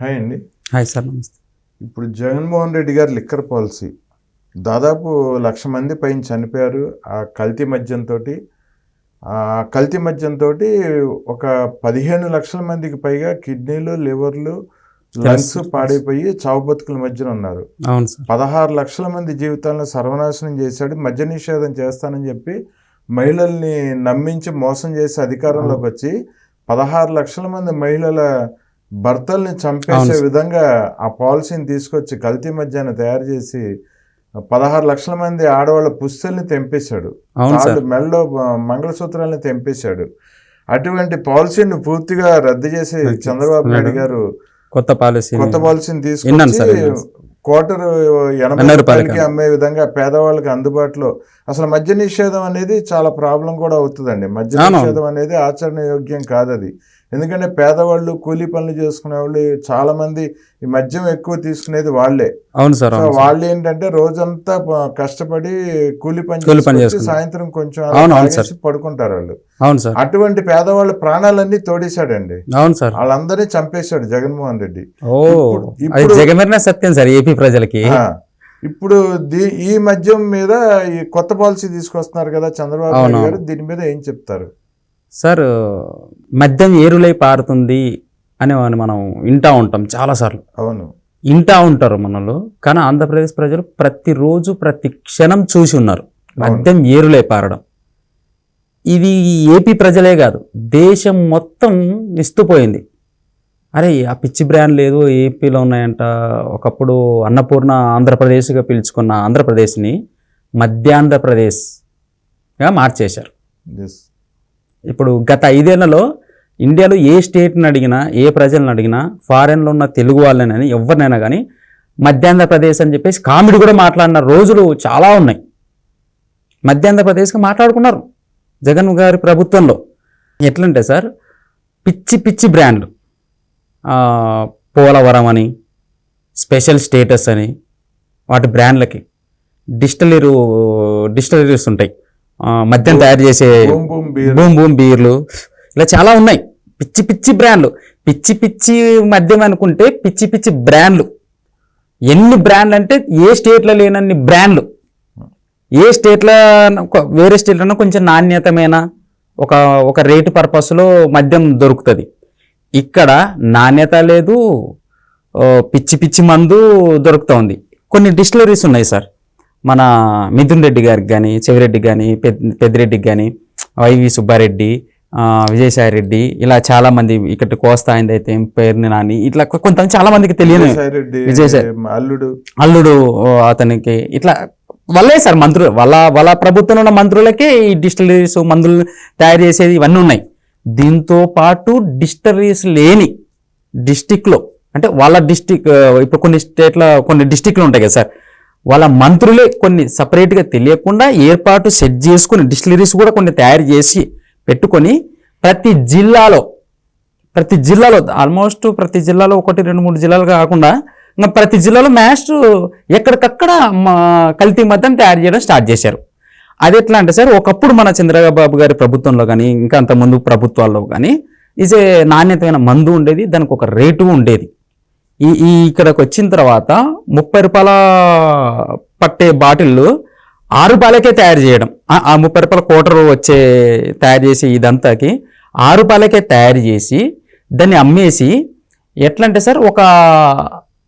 Hi అండి. Hi sir నమస్తే. ఇప్పుడు జగన్మోహన్ రెడ్డి గారి లిక్కర్ పాలసీ. దాదాపు లక్ష మంది పైన చనిపోయారు. ఆ కల్తీ మద్యంతో ఆ కల్తీ మద్యంతో ఒక పదిహేను లక్షల మందికి పైగా కిడ్నీలు లివర్లు లంగ్స్. పాడైపోయి చావు బతుకుల మధ్యన ఉన్నారు. పదహారు లక్షల మంది జీవితాలను సర్వనాశనం చేశాడు. మద్య నిషేధం చేస్తానని చెప్పి మహిళల్ని నమ్మించి మోసం చేసి అధికారంలోకి వచ్చి పదహారు లక్షల మంది మహిళల భర్తల్ని చంపేసే. విధంగా ఆ పాలసీని తీసుకొచ్చి కల్తీ మద్యాన్ని తయారు చేసి పదహారు లక్షల మంది ఆడవాళ్ళ పుస్తల్ని తెంపేశాడు ఆ, మంగళసూత్రాలను తెంపేశాడు అటువంటి పాలసీని పూర్తిగా రద్దు చేసి చంద్రబాబు నాయుడు గారు కొత్త పాలసీ కొత్త పాలసీని తీసుకొచ్చి. క్వార్టర్ ఎనభై రూపాయలకి. అమ్మే విధంగా పేదవాళ్ళకి అందుబాటులో అసలు మద్య నిషేధం అనేది చాలా ప్రాబ్లం కూడా అవుతుందండి మద్య. నిషేధం అనేది ఆచరణ యోగ్యం కాదు అది ఎందుకంటే పేదవాళ్ళు కూలీ పనులు చేసుకునే వాళ్ళు చాలా మంది ఈ మద్యం ఎక్కువ తీసుకునేది వాళ్ళే. అవును సార్. వాళ్ళు ఏంటంటే రోజంతా కష్టపడి కూలి పని పని. సాయంత్రం కొంచెం పడుకుంటారు వాళ్ళు. అవును సార్. అటువంటి పేదవాళ్ళ ప్రాణాలన్నీ తోడేశాడండి. అవును సార్. వాళ్ళందరినీ చంపేశాడు జగన్మోహన్ రెడ్డి. ఓ జగమెరిన సత్యం సార్ ఏపీ ప్రజలకి. ఇప్పుడు దీ- ఈ మద్యం మీద ఈ కొత్త పాలసీ తీసుకొస్తున్నారు కదా చంద్రబాబు నాయుడు. గారు దీని మీద ఏం చెప్తారు? సార్ మద్యం ఏరులై పారుతుంది అని మనం వింటా ఉంటాం చాలాసార్లు. అవును. వింటా ఉంటారు మనలో కానీ ఆంధ్రప్రదేశ్ ప్రజలు ప్రతిరోజు ప్రతి క్షణం చూసి ఉన్నారు మద్యం ఏరులై పారడం. ఇది ఏపీ ప్రజలే కాదు దేశం మొత్తం నిస్తుపోయింది. అరే ఆ పిచ్చి బ్రాండ్ లేదు ఏపీలో ఉన్నాయంట. ఒకప్పుడు అన్నపూర్ణ ఆంధ్రప్రదేశ్గా పిలుచుకున్న ఆంధ్రప్రదేశ్ని మధ్యాంధ్రప్రదేశ్గా మార్చేశారు. ఇప్పుడు గత ఐదేళ్ళలో ఇండియాలో ఏ స్టేట్ని అడిగినా ఏ ప్రజలను అడిగినా ఫారెన్లో ఉన్న తెలుగు వాళ్ళని ఎవరినైనా కానీ మధ్యాంధ్రప్రదేశ్ అని చెప్పేసి కామెడీ కూడా మాట్లాడిన రోజులు చాలా ఉన్నాయి. మధ్యాంధ్రప్రదేశ్కి మాట్లాడుకున్నారు జగన్ గారి ప్రభుత్వంలో. ఎట్లంటే సార్ పిచ్చి పిచ్చి బ్రాండ్లు. పోలవరం అని స్పెషల్ స్టేటస్ అని వాటి బ్రాండ్లకి డిస్టలరీ డిస్టలరీస్ ఉంటాయి. మద్యం తయారు చేసే boom boom beer boom boom బీర్లు. ఇలా చాలా ఉన్నాయి. పిచ్చి పిచ్చి బ్రాండ్లు. పిచ్చి పిచ్చి మద్యం అనుకుంటే పిచ్చి పిచ్చి బ్రాండ్లు. ఎన్ని బ్రాండ్లు అంటే ఏ స్టేట్లో లేనన్ని బ్రాండ్లు. ఏ స్టేట్లో వేరే స్టేట్లలో కొంచెం నాణ్యతమైన ఒక ఒక రేటు పర్పస్లో మద్యం దొరుకుతుంది. ఇక్కడ నాణ్యత లేదు పిచ్చి పిచ్చి మందు దొరుకుతూ ఉంది కొన్ని డిస్టిలరీస్ ఉన్నాయి సార్. మన మిథున్ రెడ్డి గారికి కానీ చెవిరెడ్డి కానీ పెద్దిరెడ్డికి కానీ వైవి సుబ్బారెడ్డి విజయసాయి రెడ్డి ఇలా చాలా మంది ఇక్కడ కోస్తా అయింది అయితే పేరుని నాని. ఇట్లా కొంత చాలా మందికి తెలియని విజయసాయి. అల్లుడు. అల్లుడు అతనికి ఇట్లా వాళ్ళే సార్ మంత్రులు వాళ్ళ వాళ్ళ ప్రభుత్వంలో ఉన్న మంత్రులకే ఈ డిస్టిలరీస్ మందులు తయారు చేసేది ఇవన్నీ ఉన్నాయి. దీంతో పాటు డిస్టిలరీస్ లేని డిస్టిక్లో అంటే వాళ్ళ డిస్టిక్ ఇప్పుడు కొన్ని స్టేట్ల కొన్ని డిస్టిక్లు ఉంటాయి కదా సార్. వాళ్ళ మంత్రులే కొన్ని సపరేట్గా తెలియకుండా ఏర్పాటు సెట్ చేసుకుని డిస్టిలరీస్ కూడా కొన్ని తయారు చేసి పెట్టుకొని ప్రతి జిల్లాలో ప్రతి జిల్లాలో ఆల్మోస్ట్ ప్రతి జిల్లాలో ఒకటి రెండు మూడు జిల్లాలు కాకుండా ఇంకా ప్రతి జిల్లాలో మ్యాస్ట్ ఎక్కడికక్కడ మా కల్తీ మద్యం తయారు చేయడం స్టార్ట్ చేశారు. అది ఎట్లా అంటే సార్ ఒకప్పుడు మన చంద్రబాబు గారి ప్రభుత్వంలో కానీ ఇంకా అంత ముందు ప్రభుత్వాల్లో కానీ ఇదే నాణ్యతమైన మందు ఉండేది దానికి ఒక రేటు ఉండేది. ఈ ఈ ఇక్కడికి వచ్చిన తర్వాత ముప్పై రూపాయల పట్టే బాటిళ్ళు ఆరు రూపాయలకే తయారు చేయడం. ఆ- ముప్పై రూపాయల కోటరు వచ్చే తయారు చేసి ఇదంతాకి ఆరు రూపాయలకే తయారు చేసి దాన్ని అమ్మేసి ఎట్లా అంటే సార్ ఒక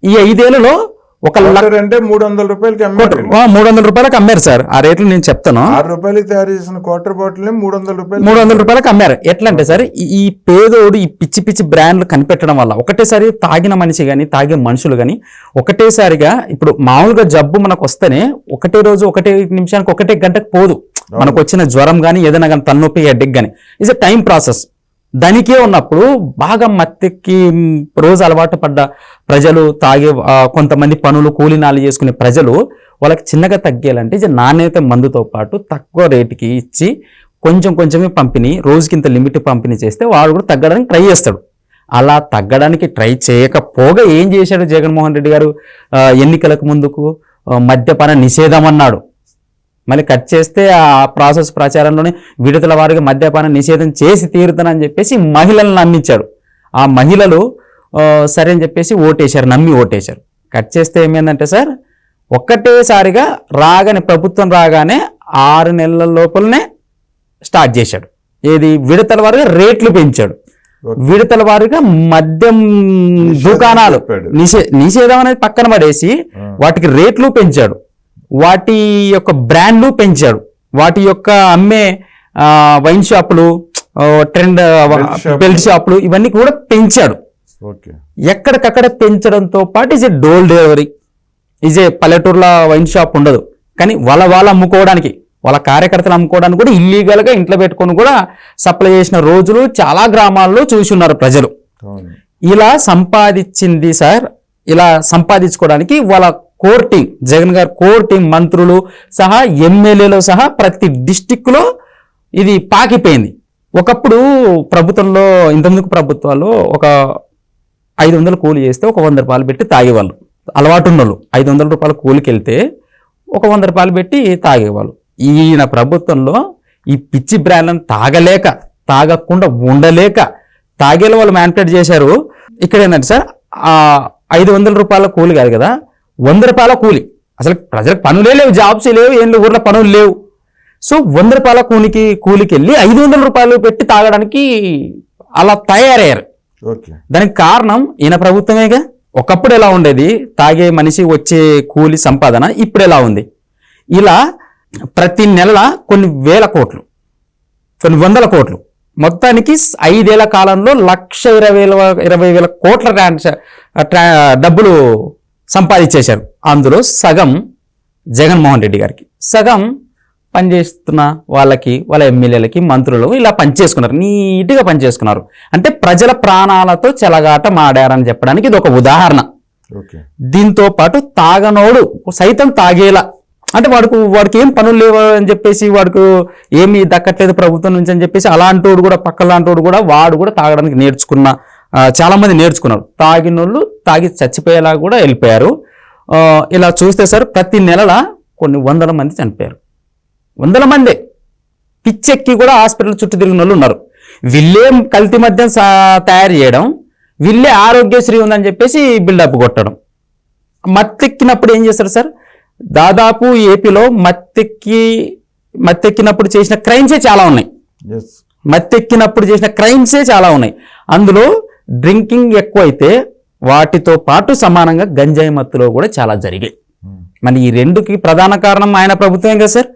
ఈ ఐదేళ్ళలో ఒక అంటే మూడు వందల రూపాయలకి అమ్మారు మూడు వందల రూపాయలకు అమ్మారు సార్. ఆ రేట్లు నేను చెప్తాను. ఆరు రూపాయలకి తయారు చేసిన క్వార్టర్ బాటిల్ మూడు వందల రూపాయలు మూడు వందల రూపాయలకు అమ్మారు. ఎట్లా అంటే సార్ ఈ- పేదోడు ఈ పిచ్చి పిచ్చి బ్రాండ్లు కనిపెట్టడం వల్ల ఒకటేసారి తాగిన మనిషి కానీ తాగే మనుషులు కానీ ఒకటేసారిగా ఇప్పుడు మామూలుగా జబ్బు మనకు వస్తేనే ఒకటే రోజు ఒకటే నిమిషానికి ఒకటే గంటకు పోదు. మనకు వచ్చిన జ్వరం కానీ ఏదైనా కానీ తలనొప్పి హెడ్ఎక్ కానీ ఇస్ ఎ టైం ప్రాసెస్ దానికే ఉన్నప్పుడు బాగా మత్తెక్కి రోజు అలవాటు పడ్డ ప్రజలు తాగే కొంతమంది పనులు కూలినాలు చేసుకునే ప్రజలు వాళ్ళకి చిన్నగా తగ్గేయాలంటే నాణ్యత మందుతో పాటు తక్కువ రేటుకి ఇచ్చి కొంచెం కొంచెమే పంపిణీ రోజుకి ఇంత లిమిట్ పంపిణీ చేస్తే వాడు కూడా తగ్గడానికి ట్రై చేస్తాడు. అలా తగ్గడానికి ట్రై చేయకపోగా ఏం చేశాడు జగన్మోహన్ రెడ్డి గారు ఎన్నికలకు ముందుకు మద్యపాన నిషేధం అన్నాడు. మళ్ళీ కట్ చేస్తే ఆ ప్రాసెస్ ప్రచారంలోనే విడుదల వారిగా మద్యపాన నిషేధం చేసి తీరుతానని చెప్పేసి మహిళలను నమ్మించాడు ఆ మహిళలు సరే అని చెప్పేసి ఓటేశారు నమ్మి ఓటేశారు కట్ చేస్తే ఏమైందంటే సార్ ఒక్కటేసారిగా రాగానే ప్రభుత్వం రాగానే ఆరు నెలల లోపలనే స్టార్ట్ చేశాడు ఏది విడతల వారిగా రేట్లు పెంచాడు. విడతల వారిగా మద్యం దుకాణాలు. నిషే నిషేధం అనేది పక్కన పడేసి. వాటికి రేట్లు పెంచాడు వాటి యొక్క బ్రాండ్లు పెంచాడు వాటి యొక్క అమ్మే వైన్ షాపులు ట్రెండ్ బెల్ట్ షాపులు. ఇవన్నీ కూడా పెంచాడు ఎక్కడికక్కడ పెంచడంతో పాటు is a door delivery. Is a పల్లెటూర్ల వైన్ షాప్ ఉండదు. కానీ వాళ్ళ వాళ్ళు అమ్ముకోవడానికి వాళ్ళ కార్యకర్తలు అమ్ముకోవడానికి కూడా ఇల్లీగల్గా ఇంట్లో పెట్టుకొని కూడా సప్లై చేసిన రోజులు చాలా గ్రామాల్లో చూసి ఉన్నారు ప్రజలు. ఇలా సంపాదించింది సార్ ఇలా సంపాదించుకోవడానికి వాళ్ళ కోర్ టీం జగన్ గారు కోర్ టీం మంత్రులు సహా ఎమ్మెల్యేలు సహా ప్రతి డిస్టిక్లో ఇది పాకిపోయింది. ఒకప్పుడు ప్రభుత్వంలో ఇంతకుముందు ప్రభుత్వాల్లో ఒక ఐదు వందలు కూలి చేస్తే ఒక వంద రూపాయలు పెట్టి తాగేవాళ్ళు. అలవాటు ఉన్నోళ్ళు ఐదు వందల రూపాయలు కూలికి వెళ్తే ఒక వంద రూపాయలు పెట్టి తాగేవాళ్ళు. ఈయన ప్రభుత్వంలో ఈ పిచ్చి బ్రాండ్లను తాగలేక తాగకుండా ఉండలేక తాగేలా వాళ్ళు మ్యానిపులేట్ చేశారు. ఇక్కడ ఏంటంటే సార్ ఐదు వందల రూపాయల కూలి కాదు కదా వంద రూపాయల కూలి. అసలు ప్రజలకు పనులే లేవు జాబ్స్ లేవు ఏం ఊర్లో పనులు లేవు. సో వంద రూపాయల కూలికి కూలికి వెళ్ళి ఐదు వందల రూపాయలు పెట్టి తాగడానికి అలా తయారయ్యారు. దానికి కారణం ఈయన ప్రభుత్వమేగా? ఒకప్పుడు ఎలా ఉండేది? తాగే మనిషి వచ్చే కూలి సంపాదన ఇప్పుడు ఎలా ఉంది? ఇలా ప్రతి నెల కొన్ని వేల కోట్లు కొన్ని వందల కోట్లు. మొత్తానికి ఐదేళ్ళ కాలంలో లక్ష ఇరవై వేల ఇరవై వేల కోట్ల ట్రాన్స్ ట్రా- డబ్బులు సంపాదించేశారు. అందులో సగం జగన్మోహన్ రెడ్డి గారికి. సగం పనిచేస్తున్న వాళ్ళకి వాళ్ళ ఎమ్మెల్యేలకి మంత్రులు ఇలా పనిచేసుకున్నారు. నీట్గా పనిచేసుకున్నారు. అంటే ప్రజల ప్రాణాలతో చెలగాట మాడారని చెప్పడానికి ఇది ఒక ఉదాహరణ. దీంతో పాటు తాగనోడు సైతం తాగేలా. అంటే వాడికి వాడికి ఏం పనులు లేవు అని చెప్పేసి వాడికి ఏమీ దక్కట్లేదు ప్రభుత్వం నుంచి అని చెప్పేసి అలాంటోడు కూడా పక్కలాంటోడు కూడా వాడు కూడా తాగడానికి నేర్చుకున్న ఆ, చాలా మంది నేర్చుకున్నారు. తాగినోళ్ళు తాగి చచ్చిపోయేలా కూడా వెళ్ళిపోయారు. ఇలా చూస్తే సార్ ప్రతి నెలల కొన్ని వందల మంది చనిపోయారు. వందల మందే. పిచ్చెక్కి కూడా హాస్పిటల్ చుట్టూ తిరిగిన వాళ్ళు ఉన్నారు. వీళ్ళేం కల్తీ మద్యం తయారు చేయడం వీళ్ళే ఆరోగ్యశ్రీ ఉందని చెప్పేసి బిల్డప్ కొట్టడం. మత్తెక్కినప్పుడు ఏం చేస్తారు సార్? దాదాపు ఏపీలో మత్తెక్కి మత్తెక్కినప్పుడు చేసిన క్రైమ్సే చాలా ఉన్నాయి. మత్తెక్కినప్పుడు చేసిన క్రైమ్సే చాలా ఉన్నాయి. అందులో డ్రింకింగ్ ఎక్కువైతే వాటితో పాటు సమానంగా గంజాయి మత్తులో కూడా చాలా జరిగాయి. మరి ఈ రెండుకి ప్రధాన కారణం ఆయన ప్రభుత్వమే కదా సార్?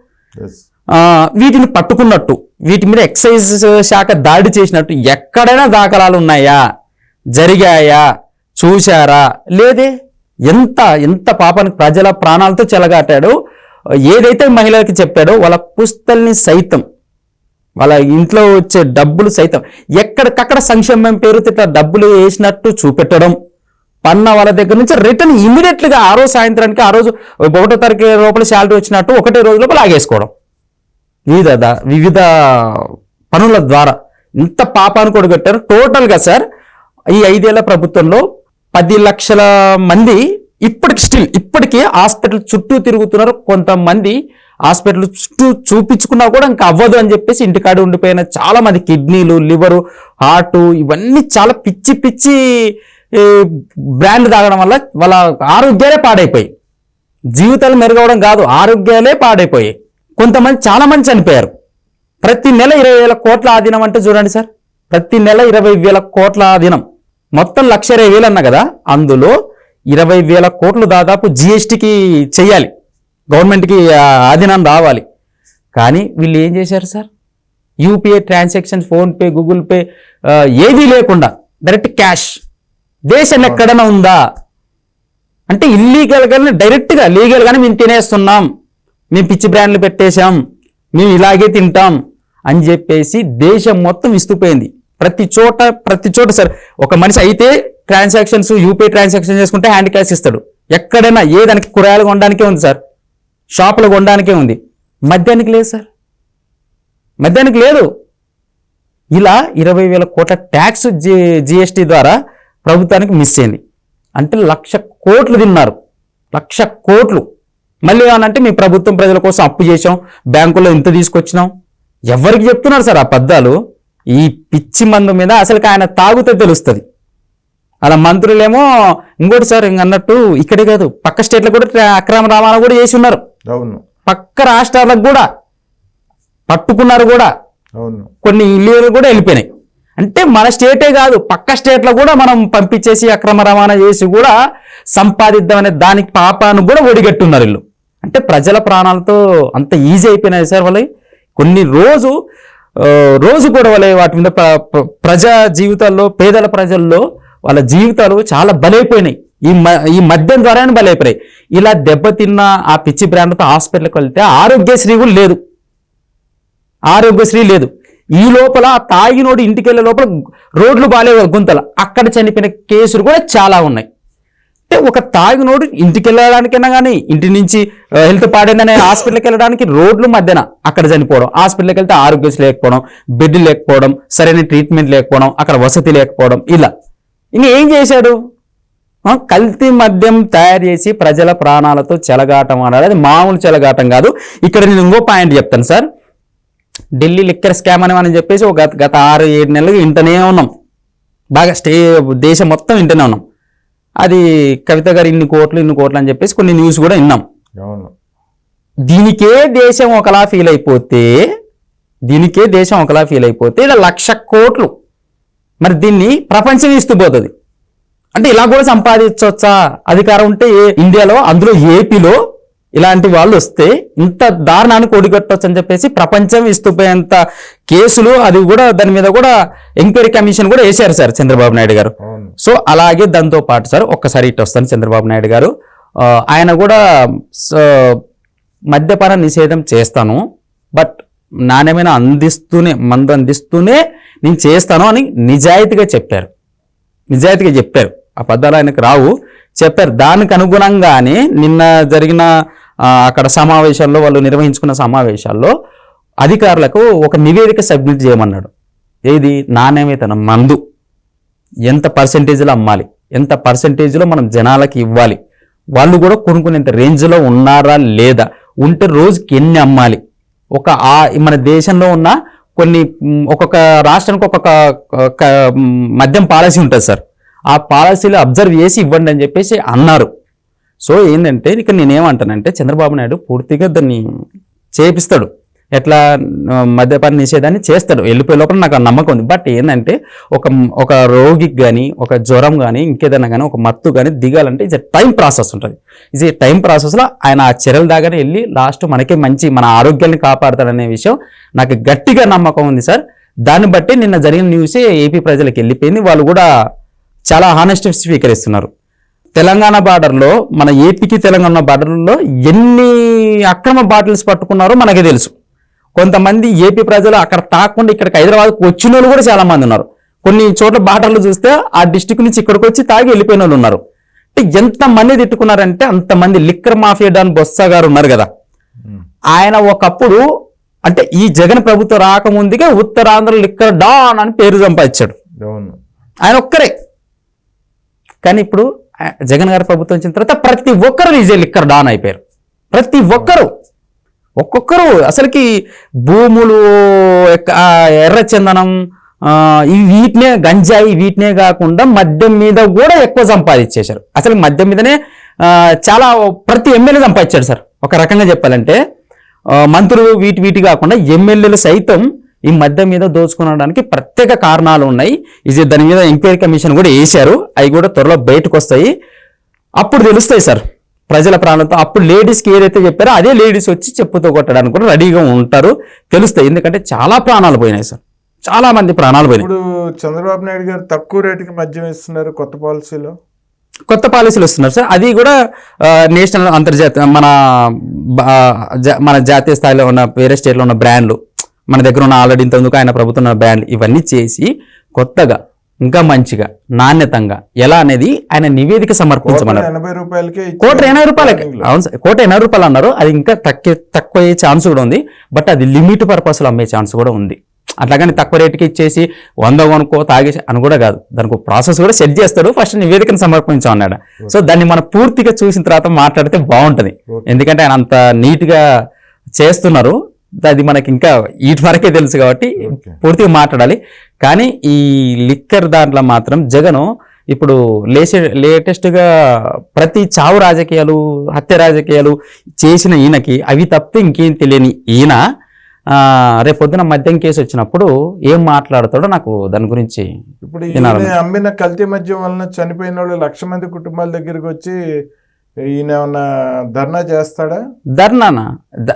వీటిని పట్టుకున్నట్టు వీటి మీద ఎక్సైజ్ శాఖ దాడి చేసినట్టు ఎక్కడైనా దాఖలాలు ఉన్నాయా? జరిగాయా? చూశారా? లేదే? ఎంత ఎంత పాపానికి ప్రజల ప్రాణాలతో చెలగాటాడో ఏదైతే మహిళలకి చెప్పాడో వాళ్ళ పుస్తల్ని సైతం వాళ్ళ ఇంట్లో వచ్చే డబ్బులు సైతం ఎక్కడికక్కడ సంక్షేమం పేరుతో ఇట్లా డబ్బులు వేసినట్టు చూపెట్టడం. పన్న వాళ్ళ దగ్గర నుంచి రిటర్న్ ఇమీడియట్లీగా ఆ రోజు సాయంత్రానికి ఆ రోజు ఒకటో తారీఖు లోపల శాలరీ వచ్చినట్టు ఒకటే రోజు లోపల ఆగేసుకోవడం. వివిధ వివిధ పనుల ద్వారా ఇంత పాపాన్ని కూడా టోటల్గా సార్ ఈ ఐదేళ్ళ ప్రభుత్వంలో పది లక్షల మంది ఇప్పటికి స్టిల్ ఇప్పటికీ హాస్పిటల్ చుట్టూ తిరుగుతున్నారు. కొంతమంది హాస్పిటల్ చుట్టూ చూపించుకున్నా కూడా ఇంకా అవ్వదు అని చెప్పేసి ఇంటికాడ ఉండిపోయిన చాలా మంది కిడ్నీలు లివరు హార్ట్ ఇవన్నీ చాలా పిచ్చి పిచ్చి బ్రాండ్ తాగడం వల్ల వాళ్ళ ఆరోగ్యాలే పాడైపోయాయి. జీవితాలు మెరుగవడం కాదు ఆరోగ్యాలే పాడైపోయాయి. కొంతమంది చాలా మంది చనిపోయారు. ప్రతి నెల ఇరవై వేల కోట్ల ఆధీనం అంటే చూడండి సార్. ప్రతి నెల ఇరవై వేల కోట్ల ఆధీనం మొత్తం లక్ష ఇరవై వేలు అన్న కదా అందులో ఇరవై వేల కోట్లు దాదాపు జిఎస్టికి చెయ్యాలి గవర్నమెంట్కి ఆధీనం రావాలి. కానీ వీళ్ళు ఏం చేశారు sir? UPI transaction PhonePe Google Pay ఏదీ లేకుండా డైరెక్ట్ క్యాష్ దేశం ఎక్కడైనా ఉందా? అంటే ఇల్లీగల్ కానీ డైరెక్ట్గా లీగల్ మేము తినేస్తున్నాం. మేము పిచ్చి బ్రాండ్లు పెట్టేశాం. మేము ఇలాగే తింటాం అని చెప్పేసి దేశం మొత్తం విస్తుపోయింది. ప్రతి చోట ప్రతి చోట సార్ ఒక మనిషి అయితే ట్రాన్సాక్షన్స్ యూపీఐ ట్రాన్సాక్షన్ చేసుకుంటే హ్యాండ్ క్యాష్ ఇస్తాడు. ఎక్కడైనా ఏ దానికి కూరగాయలు కొనడానికే ఉంది సార్. షాపులు కొనడానికే ఉంది. మద్యానికి లేదు సార్. మద్యానికి లేదు. ఇలా ఇరవై వేల కోట్ల ట్యాక్స్ జి జిఎస్టీ ద్వారా ప్రభుత్వానికి మిస్ అయింది. అంటే లక్ష కోట్లు తిన్నారు. లక్ష కోట్లు. మళ్ళీ ఏమనంటే మీ ప్రభుత్వం ప్రజల కోసం అప్పు చేసాం బ్యాంకులో ఇంత తీసుకొచ్చినాం. ఎవరికి చెప్తున్నారు సార్ ఆ పద్దాలు? ఈ పిచ్చి మందు మీద అసలుకి ఆయన తాగుతే తెలుస్తుంది. అలా మంత్రులేమో ఇంకోటి సార్ అన్నట్టు ఇక్కడే కాదు పక్క స్టేట్లో కూడా అక్రమ రవాణా కూడా చేసి ఉన్నారు. అవును. పక్క రాష్ట్రాలకు కూడా పట్టుకున్నారు కూడా అవును. కొన్ని ఇల్లు కూడా వెళ్ళిపోయినాయి. అంటే మన స్టేటే కాదు పక్క స్టేట్లో కూడా మనం పంపించేసి అక్రమ రవాణా చేసి కూడా సంపాదిద్దామనే దానికి పాపాను కూడా ఒడిగట్టున్నారు వీళ్ళు. అంటే ప్రజల ప్రాణాలతో అంత ఈజీ అయిపోయినాయి సార్ వాళ్ళకి కొన్ని రోజు రోజు కూడా వాళ్ళ వాటి మీద ప్ర- ప్ర- ప్రజా జీవితాల్లో పేదల ప్రజల్లో వాళ్ళ జీవితాలు చాలా బలైపోయినాయి. ఈ మ ఈ మద్యం ద్వారానే బలైపోయినాయి. ఇలా దెబ్బతిన్న ఆ పిచ్చి బ్రాండ్తో హాస్పిటల్కి వెళ్తే ఆరోగ్యశ్రీ కూడా లేదు. ఆరోగ్యశ్రీ లేదు. ఈ లోపల ఆ తాగినోడు ఇంటికి వెళ్ళే లోపల రోడ్లు బాగాలేవు గుంతలు. అక్కడ చనిపోయిన కేసులు కూడా చాలా ఉన్నాయి. అంటే ఒక తాగినోడు ఇంటికి వెళ్ళడానికైనా కానీ ఇంటి నుంచి హెల్త్ పాడైందనే హాస్పిటల్కి వెళ్ళడానికి రోడ్లు మధ్యన అక్కడ చనిపోవడం హాస్పిటల్కి వెళ్తే ఆరోగ్యశ్రీ లేకపోవడం బెడ్ లేకపోవడం సరైన ట్రీట్మెంట్ లేకపోవడం అక్కడ వసతి లేకపోవడం ఇలా. ఇంక ఏం చేశాడు కల్తీ మద్యం తయారు చేసి ప్రజల ప్రాణాలతో చెలగాటం ఆడాలి అది మామూలు చెలగాటం కాదు. ఇక్కడ నేను ఇంకో పాయింట్ చెప్తాను సార్. ఢిల్లీ లిక్కర్ స్కామ్ అని మనం చెప్పేసి ఒక గత గత ఆరు ఏడు నెలలు ఇంటనే ఉన్నాం. బాగా స్టే దేశం మొత్తం ఇంటనే ఉన్నాం. అది కవిత గారు ఇన్ని కోట్లు ఇన్ని కోట్లు అని చెప్పేసి కొన్ని న్యూస్ కూడా విన్నాం. దీనికే దేశం ఒకలా ఫీల్ అయిపోతే దీనికే దేశం ఒకలా ఫీల్ అయిపోతే ఇలా లక్ష కోట్లు మరి దీన్ని ప్రపంచం ఇస్తూ పోతుంది అంటే ఇలా కూడా సంపాదించవచ్చా అధికారం ఉంటే ఏ- ఇండియాలో అందులో ఏపీలో ఇలాంటి వాళ్ళు వస్తే ఇంత దారుణాన్ని కొడిగట్టవచ్చు అని చెప్పేసి ప్రపంచం ఇస్తుపోయేంత కేసులు అది కూడా దాని మీద కూడా ఎంక్వైరీ కమిషన్ కూడా వేశారు సార్ చంద్రబాబు నాయుడు గారు. సో అలాగే దాంతో పాటు సార్ ఒక్కసారి ఇటు వస్తాను చంద్రబాబు నాయుడు గారు. ఆయన కూడా స- మద్యపాన నిషేధం చేస్తాను. బట్ నాణ్యమైన అందిస్తూనే మందు అందిస్తూనే నేను చేస్తాను అని నిజాయితీగా చెప్పారు. నిజాయితీగా చెప్పారు. ఆ పదాలు ఆయనకు రావు. చెప్పారు. దానికి అనుగుణంగానే నిన్న జరిగిన అక్కడ సమావేశాల్లో వాళ్ళు నిర్వహించుకున్న సమావేశాల్లో అధికారులకు ఒక నివేదిక సబ్మిట్ చేయమన్నాడు. ఏది? నాణ్యమైన మందు. ఎంత పర్సెంటేజ్లో అమ్మాలి? ఎంత పర్సెంటేజ్లో మనం జనాలకి ఇవ్వాలి? వాళ్ళు కూడా కొనుక్కునేంత రేంజ్లో ఉన్నారా లేదా? ఉంటే రోజుకి ఎన్ని అమ్మాలి? ఒక ఆ మన దేశంలో ఉన్న కొన్ని ఒక్కొక్క రాష్ట్రానికి ఒక్కొక్క మద్యం పాలసీ ఉంటుంది సార్. ఆ పాలసీలు అబ్జర్వ్ చేసి ఇవ్వండి అని చెప్పేసి అన్నారు. సో ఏంటంటే ఇక్కడ నేనేమంటానంటే చంద్రబాబు నాయుడు పూర్తిగా దాన్ని చేపిస్తాడు. ఎట్లా ఆ, మద్యపాన నిషేధాన్ని చేస్తాడు. వెళ్ళిపోయే లోపల నాకు ఆ నమ్మకం ఉంది. బట్ ఏంటంటే ఒక ఒక రోగికి కానీ ఒక జ్వరం కానీ ఇంకేదైనా కానీ ఒక మత్తు కానీ దిగాలంటే ఇది టైం ప్రాసెస్ ఉంటుంది. ఇది టైం ప్రాసెస్లో ఆయన ఆ చర్యల దాకానే వెళ్ళి లాస్ట్ మనకే మంచి మన ఆరోగ్యాన్ని కాపాడతాడనే విషయం నాకు గట్టిగా నమ్మకం ఉంది సార్. దాన్ని బట్టి నిన్న జరిగిన న్యూసే ఏపీ ప్రజలకు వెళ్ళిపోయింది. వాళ్ళు కూడా చాలా హానెస్ట్ స్వీకరిస్తున్నారు. తెలంగాణ బార్డర్లో మన ఏపీకి తెలంగాణ బార్డర్లో ఎన్ని అక్రమ బాటిల్స్ పట్టుకున్నారో మనకే తెలుసు. కొంతమంది ఏపీ ప్రజలు అక్కడ తాకుండా ఇక్కడికి హైదరాబాద్కి వచ్చిన వాళ్ళు కూడా చాలా మంది ఉన్నారు. కొన్ని చోట్ల బార్డర్లు చూస్తే ఆ డిస్టిక్ నుంచి ఇక్కడికి వచ్చి తాగి వెళ్ళిపోయిన వాళ్ళు ఉన్నారు. అంటే ఎంతమంది తిట్టుకున్నారంటే అంతమంది లిక్కర్ మాఫియా డాన్ బొత్స గారు ఉన్నారు కదా. ఆయన ఒకప్పుడు అంటే ఈ జగన్ ప్రభుత్వం రాకముందుగా ఉత్తరాంధ్ర లిక్కర్ డాన్ అని పేరు సంపాదించాడు. ఆయన ఒక్కరే. కానీ ఇప్పుడు జగన్ గారి ప్రభుత్వం వచ్చిన తర్వాత ప్రతి ఒక్కరు ఈజీ లిక్కర్ డాన్ అయిపోయారు. ప్రతి ఒక్కరు. ఒక్కొక్కరు అసలుకి భూములు ఎర్ర చందనం ఎర్రచందనం వీటినే గంజాయి వీటినే కాకుండా మద్యం మీద కూడా ఎక్కువ సంపాదించేశారు. అసలు మద్యం మీదనే చాలా ప్రతి ఎమ్మెల్యే సంపాదించాడు సార్. ఒక రకంగా చెప్పాలంటే మంత్రులు వీటి వీటి కాకుండా ఎమ్మెల్యేలు సైతం ఈ మద్యం మీద దోచుకోవడానికి ప్రత్యేక కారణాలు ఉన్నాయి. ఇది దాని మీద ఎంక్వైరీ కమిషన్ కూడా వేశారు. అవి కూడా త్వరలో బయటకు వస్తాయి. అప్పుడు తెలుస్తాయి సార్. ప్రజల ప్రాణంతో అప్పుడు లేడీస్కి ఏదైతే చెప్పారో అదే లేడీస్ వచ్చి చెప్పుతో కొట్టడానికి కూడా రెడీగా ఉంటారు. తెలుస్తాయి. ఎందుకంటే చాలా ప్రాణాలు పోయినాయి సార్. చాలా మంది ప్రాణాలు పోయినాయి. ఇప్పుడు చంద్రబాబు నాయుడు గారు తక్కువ రేటుకి మద్యం ఇస్తున్నారు కొత్త పాలసీలో? కొత్త పాలసీలు వస్తున్నారు సార్. అది కూడా నేషనల్ అంతర్జాతీయ మన మన జాతీయ స్థాయిలో ఉన్న వేరే స్టేట్లో ఉన్న బ్రాండ్లు మన దగ్గర ఉన్న ఆల్రెడీ ఇంతకు ఆయన ప్రభుత్వం ఉన్న బ్రాండ్ ఇవన్నీ చేసి కొత్తగా ఇంకా మంచిగా నాణ్యతంగా. ఎలా అనేది ఆయన నివేదిక సమర్పించమన్నారు. ఎనభై రూపాయలకే ఇచ్చారు. కోట ఎనభై రూపాయలకి. లో. అవును సార్ కోట ఎనభై రూపాయలు అన్నారు. అది ఇంకా తక్కువ తక్కువ అయ్యే ఛాన్స్ కూడా ఉంది. బట్ అది లిమిట్ పర్పస్లో అమ్మే ఛాన్స్ కూడా ఉంది. అట్లాగని తక్కువ రేటుకి ఇచ్చేసి వంద కొనుక్కో తాగేసి అని కూడా కాదు. దానికి ప్రాసెస్ కూడా సెట్ చేస్తాడు ఫస్ట్ నివేదికను సమర్పించామన్నాడు సో దాన్ని మనం పూర్తిగా చూసిన తర్వాత మాట్లాడితే బాగుంటుంది. ఎందుకంటే ఆయన అంత నీట్గా చేస్తున్నారు. అది మనకి ఇంకా వీటి వరకే తెలుసు కాబట్టి. పూర్తిగా మాట్లాడాలి కానీ ఈ లిక్కర్ దాంట్లో మాత్రం జగను ఇప్పుడు లేసే లేటెస్ట్గా ప్రతి చావు రాజకీయాలు హత్య రాజకీయాలు చేసిన ఈయనకి అవి తప్పితే ఇంకేం తెలియని ఈయన ఆ, రేపు పొద్దున మద్యం కేసు వచ్చినప్పుడు ఏం మాట్లాడతాడో నాకు దాని గురించి ఇప్పుడు అమ్మిన కల్తీ మద్యం వలన చనిపోయిన వాళ్ళు లక్ష మంది కుటుంబాల దగ్గరికి వచ్చి ఈయన ఏమన్నా ధర్నా చేస్తాడా? ధర్నానా? ద-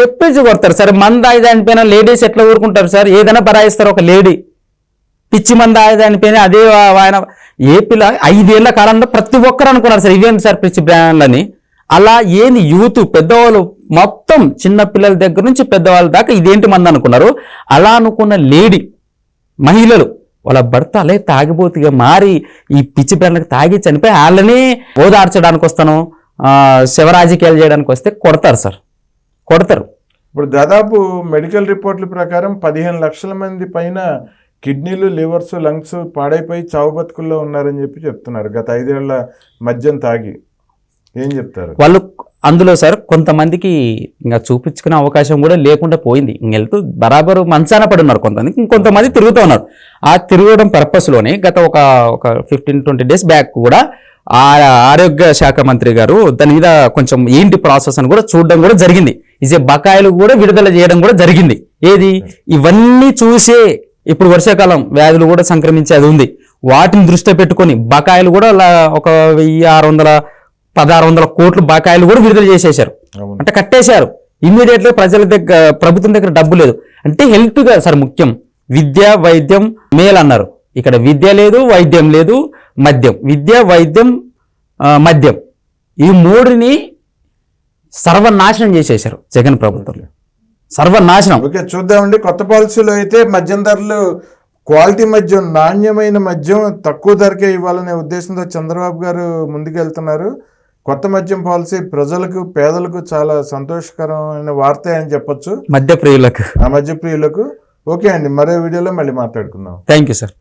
చెప్పేసి కొడతారు. సార్ మంద ఆయుధానిపైన లేడీస్ ఎట్లా ఊరుకుంటారు సార్? ఏదైనా బరాయిస్తారు ఒక లేడీ. పిచ్చి మంద ఆయుధానిపైన అదే ఆయన ఏపీలో ఐదేళ్ళ కాలంలో ప్రతి ఒక్కరు అనుకున్నారు సార్. ఇవేంటి సార్ పిచ్చి బ్రాండ్లని? అలా ఏంది యూత్ పెద్దవాళ్ళు మొత్తం చిన్న పిల్లల దగ్గర నుంచి పెద్దవాళ్ళ దాకా ఇదేంటి మంది అనుకున్నారు? అలా అనుకున్న లేడీ మహిళలు వాళ్ళ భర్త అలే తాగిపోతుగా మారి ఈ పిచ్చి పిల్లలకు తాగి చనిపోయి వాళ్ళని ఓదార్చడానికి వస్తాను శివరాజకీయాలు చేయడానికి వస్తే కొడతారు సార్. కొడతారు. ఇప్పుడు దాదాపు మెడికల్ రిపోర్ట్ల ప్రకారం పదిహేను లక్షల మంది పైన కిడ్నీలు లివర్స్ లంగ్స్ పాడైపోయి చావు బతుకుల్లో ఉన్నారని చెప్పి చెప్తున్నారు. గత ఐదేళ్ళ మద్యం తాగి. ఏం చెప్తారు? వాళ్ళు అందులో సార్ కొంతమందికి ఇంకా చూపించుకునే అవకాశం కూడా లేకుండా పోయింది. ఇంక వెళ్తూ బరాబరు మంచాన పడి ఉన్నారు కొంతమంది. ఇంకొంతమంది తిరుగుతూ ఉన్నారు. ఆ తిరగడం పర్పస్లోనే గత ఒక ఒక ఫిఫ్టీన్ ట్వంటీ డేస్ బ్యాక్ కూడా ఆ ఆరోగ్య శాఖ మంత్రి గారు దాని మీద కొంచెం ఏంటి ప్రాసెస్ అని కూడా చూడడం కూడా జరిగింది. ఇదే బకాయిలు కూడా విడుదల చేయడం కూడా జరిగింది. ఏది? ఇవన్నీ చూసే ఇప్పుడు వర్షాకాలం వ్యాధులు కూడా సంక్రమించేది ఉంది. వాటిని దృష్టిలో పెట్టుకొని బకాయిలు కూడా ఒక వెయ్యి ఆరు వందల పదహారు వందల కోట్లు బకాయిలు కూడా విడుదల చేసేశారు. అంటే కట్టేశారు. ఇమ్మీడియట్లీ ప్రజల దగ్గర ప్రభుత్వం దగ్గర డబ్బు లేదు. అంటే హెల్త్గా సార్ ముఖ్యం. విద్య వైద్యం మేల్ అన్నారు. ఇక్కడ విద్య లేదు వైద్యం లేదు మద్యం. విద్య వైద్యం మద్యం. ఈ మూడుని సర్వనాశనం చేసేశారు జగన్ ప్రభుత్వం సర్వనాశనం. ఓకే చూద్దామండి. కొత్త పాలసీలో అయితే మద్యం ధరలు క్వాలిటీ మద్యం నాణ్యమైన మద్యం తక్కువ ధరకే ఇవ్వాలనే ఉద్దేశంతో చంద్రబాబు గారు ముందుకెళ్తున్నారు. కొత్త మద్యం పాలసీ ప్రజలకు పేదలకు చాలా సంతోషకరమైన వార్త అని చెప్పొచ్చు. మద్య ప్రియులకు ఆ మద్య ప్రియులకు ఓకే అండి మరో వీడియోలో మళ్ళీ మాట్లాడుకుందాం. Thank you sir.